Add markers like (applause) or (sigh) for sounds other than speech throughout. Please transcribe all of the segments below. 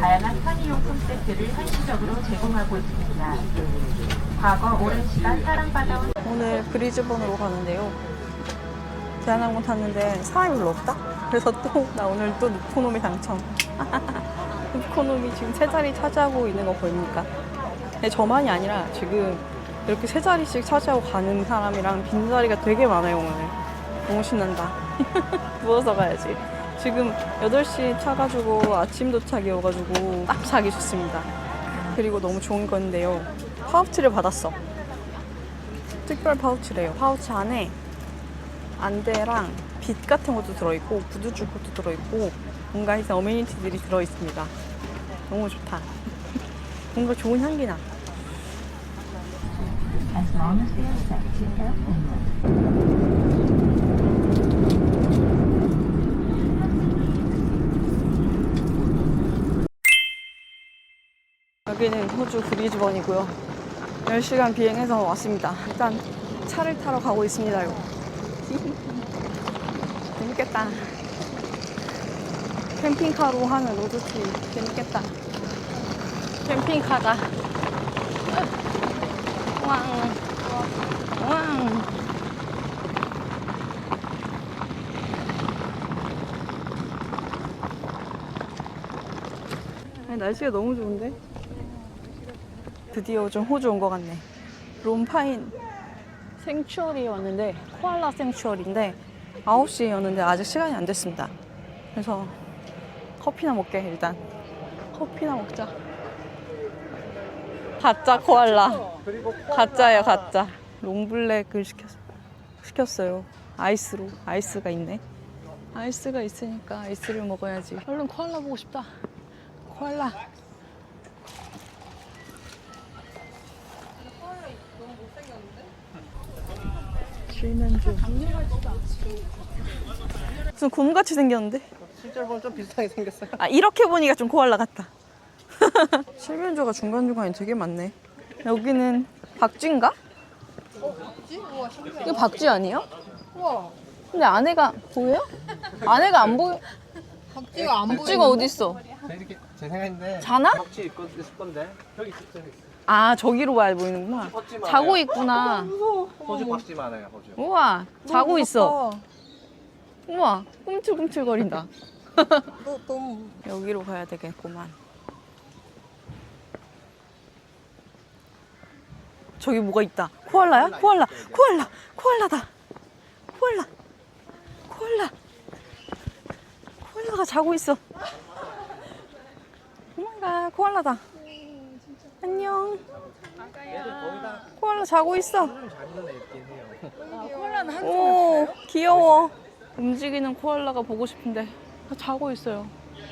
다양한 편의용품 세트를 한시적으로 제공하고 있습니다. 과거 오랜 시간 사랑받아온 오늘 브리즈번으로 가는데요. 대한항공 탔는데 사람이 별로 없다? 그래서 또 (laughs) 나 오늘 또 누코노미 당첨. (laughs) 누코노미 지금 세 자리 차지하고 있는 거 보입니까? 근데 저만이 아니라 지금 이렇게 세 자리씩 차지하고 가는 사람이랑 빈 자리가 되게 많아요 오늘. 너무 신난다. (laughs) 누워서 가야지. 지금 8시 차가지고 아침 도착이 어가지고 딱 자기 좋습니다. 그리고 너무 좋은 건데요. 파우치를 받았어. 특별 파우치래요. 파우치 안에 안대랑 빛 같은 것도 들어있고 구두 줄 것도 들어있고 뭔가 해서 어메니티들이 들어있습니다. 너무 좋다. (laughs) 뭔가 좋은 향기 나. as long 여기는 호주 브리즈번이고요. 10시간 비행해서 왔습니다. 일단 차를 타러 가고 있습니다 요. (laughs) 재밌겠다. 캠핑카로 하는 로드트립 재밌겠다. 캠핑카다. (laughs) 왕. 왕. 아니, 날씨가 너무 좋은데? 드디어 좀 호주 온 것 같네. 롬파인 생추어리에 왔는데 코알라 생추어리인데 9시였는데 아직 시간이 안 됐습니다. 그래서 커피나 먹게 일단. 커피나 먹자. 가짜 코알라. 가짜예요, 가짜. 롱블랙을 시켰, 시켰어요. 아이스로. 아이스가 있네. 아이스가 있으니까 아이스를 먹어야지. 얼른 코알라 보고 싶다. 코알라. 실면조. 무슨 곰같이 생겼는데? 실제로 보면 좀 비슷하게 생겼어요. 아 이렇게 보니까 좀 코알라 같다. (laughs) 실면조가 중간 중간에 되게 많네. 여기는 박쥐인가? 이거 박쥐 아니에요? 우와, 근데 안에가 보여요? 안에가 안 보여. 박쥐가 안 박쥐가 어디 있어? 제 생각인데 자나? 박쥐 있을 건데 여기 저기 아 저기로 봐야 보이는구나. 자고 있구나. 호주 박쥐 많아요. 호주. 우와 자고 있어. 우와 꿈틀꿈틀거린다. 너 (laughs) 너무 여기로 가야 되겠구만. 저기 뭐가 있다. 코알라야? 코알라. 코알라. 코알라다. 코알라. 코알라. 코알라가 자고 있어. (laughs) 오마이갓 코알라다. 안녕. 코알라 자고 있어. 오, 귀여워. 움직이는 코알라가 보고 싶은데 다 자고 있어요.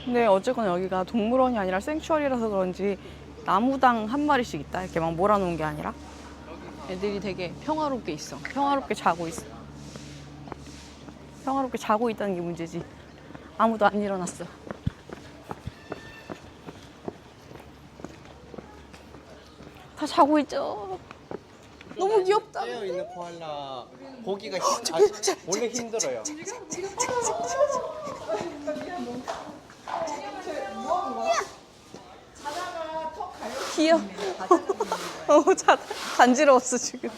근데 어쨌거나 여기가 동물원이 아니라 생추어리라서 그런지 나무당 한 마리씩 있다. 이렇게 막 몰아놓은 게 아니라 애들이 되게 평화롭게 있어. 평화롭게 자고 있어. 평화롭게 자고 있다는 게 문제지. 아무도 안 일어났어. 자고 있죠. 너무 귀엽다. 깨어 있는 코알라 보기가 힘, 아, 원래 힘들어요. 귀여워. 어, 자, 간지러웠어, 지금.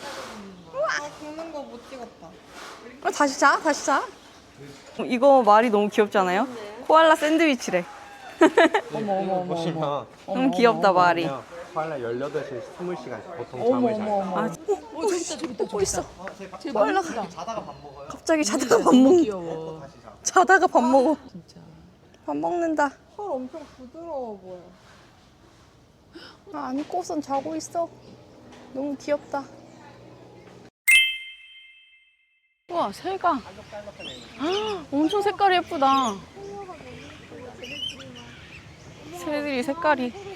아 굽는 거 못 찍었다. 어, 다시 자, 다시 자. 이거 말이 너무 귀엽지 않아요? 코알라 샌드위치래. (laughs) 어머 어머 어머. 보시면 너무 귀엽다, 말이. 그냥 코알라 18시 20시간 보통 잠을 자요. 아, 어, 진짜 저기 보고 있어. 제 코알라가 자다가 밥 먹어요. 갑자기 자다가 밥 먹, 귀여워. 다시 자. 자다가 밥 먹어. 진짜. 밥 먹는다. 털 엄청 부드러워 보여. 아, 안고선 자고 있어. 너무 귀엽다. 우와, 새가. 아, 엄청 색깔이 예쁘다. 새들이 색깔이.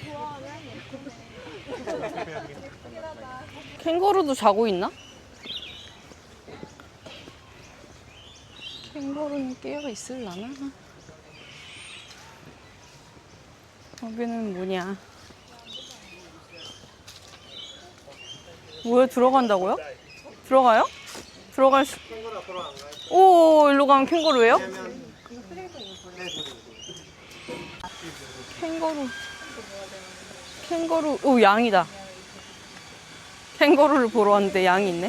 캥거루도 자고 있나? 캥거루는 깨어 있을라나? 여기는 뭐냐? 뭐야 들어간다고요? 들어가요? 들어갈 수. 오 일로 가면 캥거루예요? 캥거루. 캥거루. 오, 양이다. 캥거루를 보러 왔는데 양이 있네.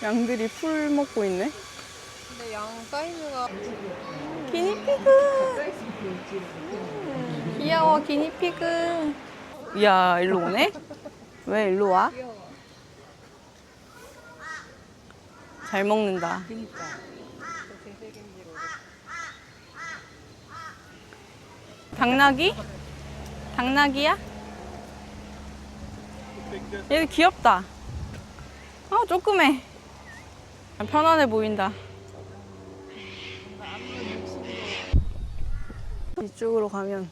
양들이 풀 먹고 있네. 근데 양 사이즈가 기니피그. 음, 귀여워, 기니피그. 이야, 일로 오네? 왜 일로 와? 잘 먹는다. 당나귀? 당나귀야? 얘 귀엽다. 아, 조그매. 아, 편안해 보인다. 이쪽으로 가면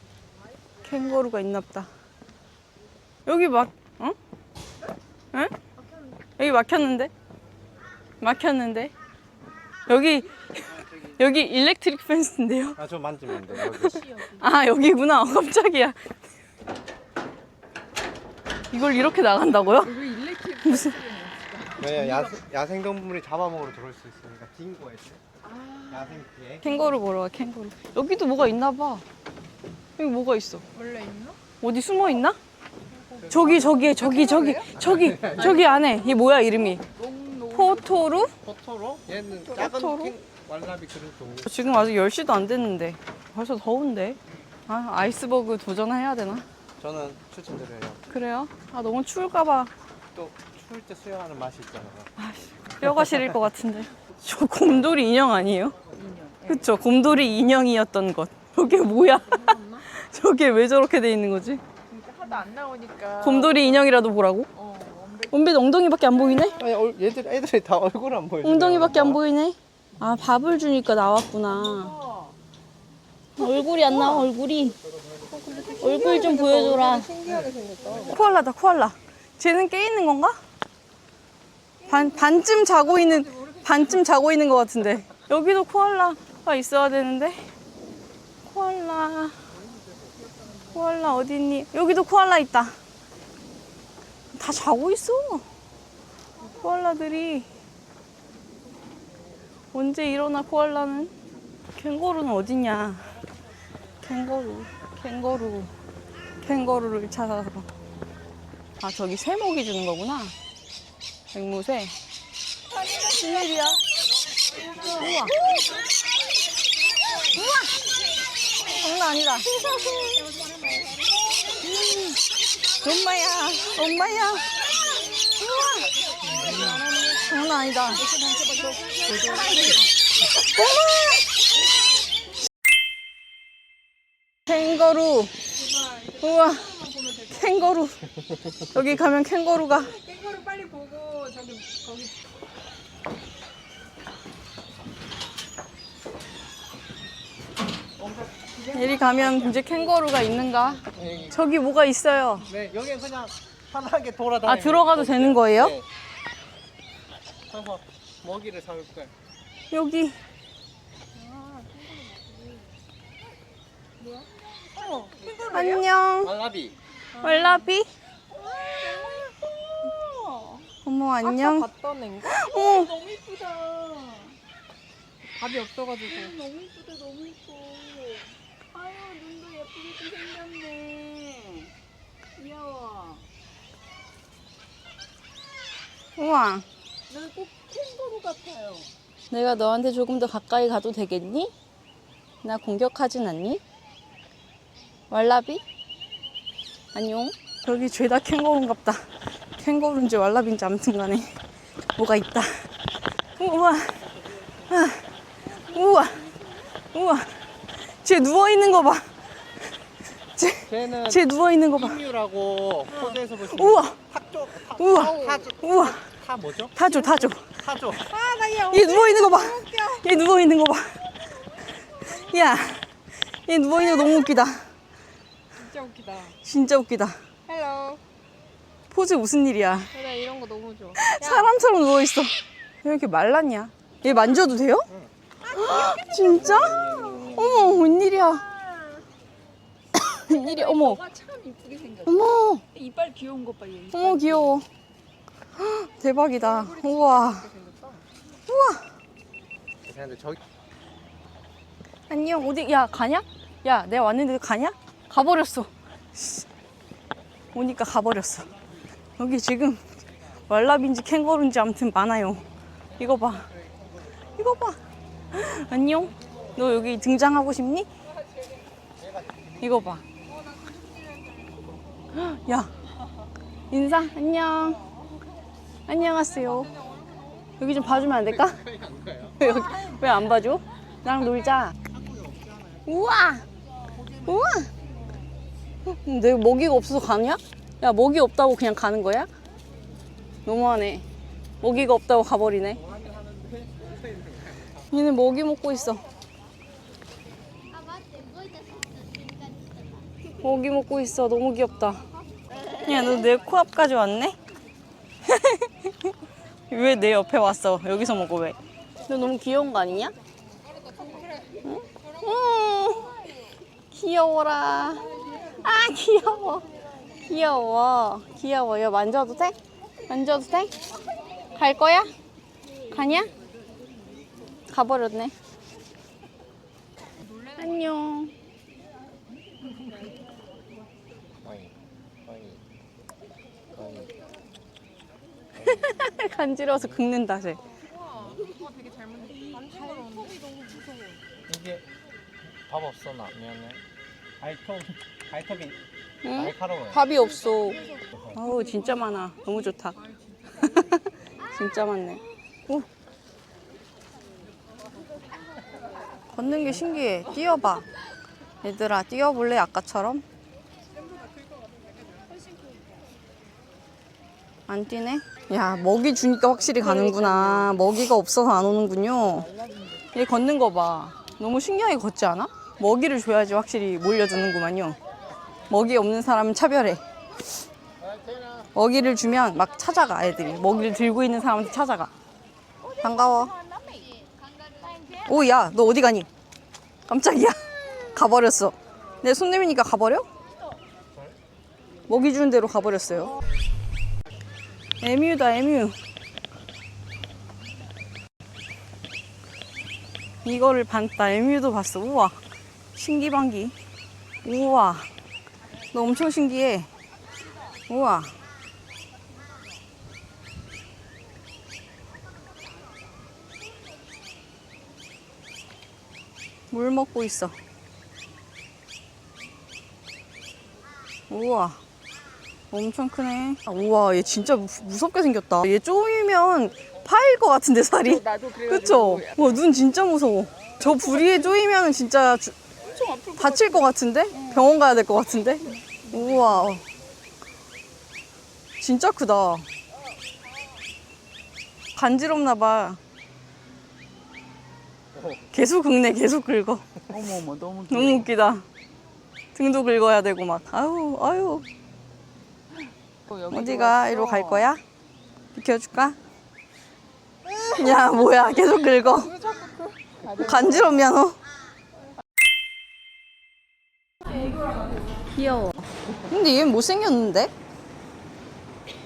캥거루가 있나보다. 여기 막, 어? 응? 여기 막혔는데? 막혔는데? 여기, 여기 일렉트릭 펜스인데요? 아 저 만지면 돼 여기 아 여기구나 (laughs) 어, 깜짝이야 이걸 이렇게 나간다고요? (laughs) (laughs) 왜 야생, 야생 동물이 잡아먹으러 들어올 수 있으니까 긴 거에 야생 피해. 캥거루 보러 가 캥거루. 여기도 뭐가 있나 봐. 여기 뭐가 있어? 원래 있나? 어디 숨어 있나? 저기 저기 저기 저기 저기 저기 안에. 얘 뭐야 이름이? 포토루? 포토로? 얘는 작은 포토로? 킹 왈라비 그런 종류 지금 아직 10시도 안 됐는데. 벌써 더운데? 아 아이스버그 도전해야 되나? 저는 추천드려요 그래요? 아 너무 추울까 봐 또 추울 때 수영하는 맛이 있잖아요 뼈가 시릴 것 같은데. (laughs) 저 곰돌이 인형 아니에요? 그쵸. 곰돌이 인형이었던 것. 저게 뭐야? (laughs) 저게 왜 저렇게 돼 있는 거지? 하도 안 나오니까. 곰돌이 인형이라도 보라고? 어, 원빈 엉덩이밖에 안 보이네? 아니 얼- 얘들 애들이 다 얼굴 안 보여 엉덩이밖에 안 보이네? 아, 밥을 주니까 나왔구나. 얼굴이 안 나와, 얼굴이. 얼굴 좀 보여줘라. 코알라다, 코알라. 쟤는 깨 있는 건가? 반, 반쯤 자고 있는, 반쯤 자고 있는 것 같은데. 여기도 코알라가 있어야 되는데. 코알라. 코알라 어딨니? 여기도 코알라 있다. 다 자고 있어. 코알라들이. 언제 일어나, 코알라는? 캥거루는 어딨냐? 캥거루, 캥거루, 캥거루를 찾아서. 아, 저기 새목이 주는 거구나. 앵무새. 무슨 일이야? 우와. 우와! 장난 아니다. 음, 엄마야, 엄마야. 우와! 장난 아니다. 캥거루. 우와. 캥거루. 여기 가면 캥거루가. 깽거를 빨리 보고 저기 거기 이리 가면 이제 캥거루가 있는가? 저기 뭐가 있어요. 네 여기는 그냥 편하게 돌아다니는 아, 들어가도 되는 거예요? 네. 그래서 먹이를 사올 거예요 여기. 안녕. 왈라비 왈라비. 어머, 안녕. 아까 봤던 앤가? 어, 너무 이쁘다. 밥이 없어가지고. 너무 이쁘다, 너무 이뻐. 아유, 눈도 예쁘게 생겼네. 귀여워. 우와. 난꼭 캥거루 같아요. 내가 너한테 조금 더 가까이 가도 되겠니? 나 공격하진 않니? 왈라비? 안녕. 여기 죄다 캥거루인갑다. 캥거루인지 왈라비인지 아무튼 간에 뭐가 있다. 우와. 아, 우와. 우와. 쟤 누워있는 거 봐. 쟤, 걔는 쟤 누워있는 거 봐. 흰유라고 호주에서 보시면 우와. 탁조 타, 우와. 타조 우와. 타 뭐죠? 다 줘, 다 줘. 타조 얘 누워있는 거 봐. 얘 누워있는 거 봐. 야. 얘 누워있는 거 너무 웃기다. 진짜 웃기다. 진짜 웃기다. 헬로. 포즈 무슨 일이야? 나 이런 거 너무 좋아. 사람처럼 누워 있어. 왜 이렇게 말랐냐? 얘 만져도 돼요? 진짜? 어머, 웬일이야. (coughs) 웬일이야, 어머. 참 이쁘게 생겼어. 어머, 이빨 귀여운 것 봐, 얘. 어머, 귀여워. 헉, (gasps) 대박이다. 우와. 우와. 근데 저기 안녕, 어디, 야, 가냐? 야, 내가 왔는데 가냐? 가버렸어. 씨. 오니까 가버렸어. 여기 지금 왈라비인지 캥거루인지 아무튼 많아요. 이거 봐. 이거 봐. 안녕? 너 여기 등장하고 싶니? 이거 봐. 야, 인사, 안녕. 안녕하세요. 여기 좀 봐주면 안 될까? (laughs) 왜 안 봐줘? 나랑 놀자. 우와! 우와! 내가 먹이가 없어서 가냐? 야, 먹이 없다고 그냥 가는 거야? 너무하네. 먹이가 없다고 가버리네. 얘네 먹이 먹고 있어. 먹이 먹고 있어. 너무 귀엽다. 야, 너 내 코앞까지 왔네? (laughs) 왜 내 옆에 왔어? 여기서 먹어, 왜? 너 너무 귀여운 거 아니냐? 응? 응. 귀여워라. 아, 귀여워. 귀여워. 귀여워. 야, 만져도 돼? 만져도 돼? 갈 거야? 가냐? 가버렸네. 안녕. (laughs) 간지러워서 긁는다, 쟤. 이게 밥 없어 나 미안해. 발톱 발톱이 응? 날카로워요. 밥이 없어. 어우, 진짜 많아. 너무 좋다. (laughs) 진짜 많네. 오. 걷는 게 신기해. 뛰어봐. 얘들아, 뛰어볼래? 아까처럼? 안 뛰네? 야, 먹이 주니까 확실히 가는구나. 먹이가 없어서 안 오는군요. 얘 걷는 거 봐. 너무 신기하게 걷지 않아? 먹이를 줘야지 확실히 몰려드는구만요. 먹이 없는 사람은 차별해. 먹이를 주면 막 찾아가 애들이. 먹이를 들고 있는 사람한테 찾아가. 반가워. 오, 야, 너 어디 가니? 깜짝이야. (laughs) 가버렸어. 내손 내미니까 가버려? 먹이 주는 대로 가버렸어요. 에뮤다, 에뮤. 이거를 봤다. 에뮤도 봤어. 우와. 신기방기. 우와. 너 엄청 신기해. 우와. 물 먹고 있어. 우와. 엄청 크네. 아, 우와, 얘 진짜 무, 무섭게 생겼다. 얘 쪼이면 파일 것 같은데, 살이. 나도 그래가지고 그쵸? 와, 눈 진짜 무서워. 저 부리에 쪼이면 진짜 주- 다칠 것 같은데? 병원 가야 될 것 같은데? 우와. 진짜 크다. 간지럽나 봐. 계속 긁네, 계속 긁어. 어머 어머 너무 (laughs) 너무 웃기다. 등도 긁어야 되고 막. 아유, 아유. 어디가? 이리로 갈 거야? 비켜줄까? 야, 뭐야. 계속 긁어. 간지럽냐, 너? 귀여워. 근데 얘는 못생겼는데?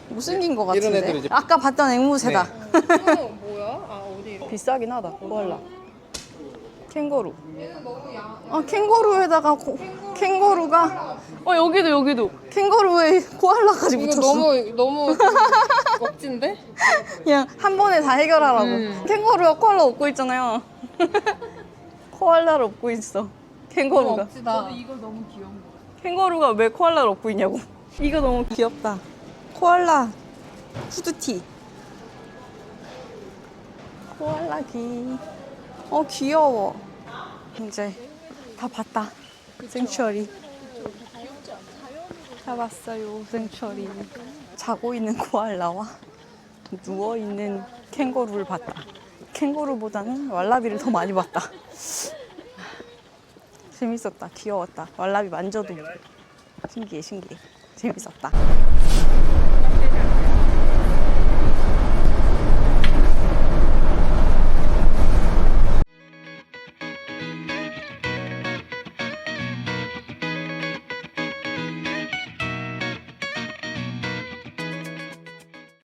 못생긴 것 이런 같은데? 애들 이제- 아까 봤던 앵무새다. 어, 뭐야? 아, 어디? 비싸긴 하다. 코알라. 캥거루. 아, 캥거루에다가 고, 캥거루가 어 여기도 여기도 캥거루에 코알라까지 이거 붙었어. 너무 너무 그 멋진데? 그냥 한 번에 다 해결하라고. 음. 캥거루가 코알라 업고 있잖아요. (laughs) 코알라를 업고 있어. 너무 캥거루가. 멋지다. 이거 너무 귀여운 거. 캥거루가 왜 코알라를 업고 있냐고. 이거 너무 귀엽다. 코알라 후드티. 코알라 귀. 어 귀여워. 이제 다 봤다. 생츄어리. 다 봤어요. 생츄어리. 자고 있는 코알라와 누워 있는 캥거루를 봤다. 캥거루보다는 왈라비를 더 많이 봤다. 재밌었다. 귀여웠다. 왈라비 만져도 신기해, 신기해. 재밌었다.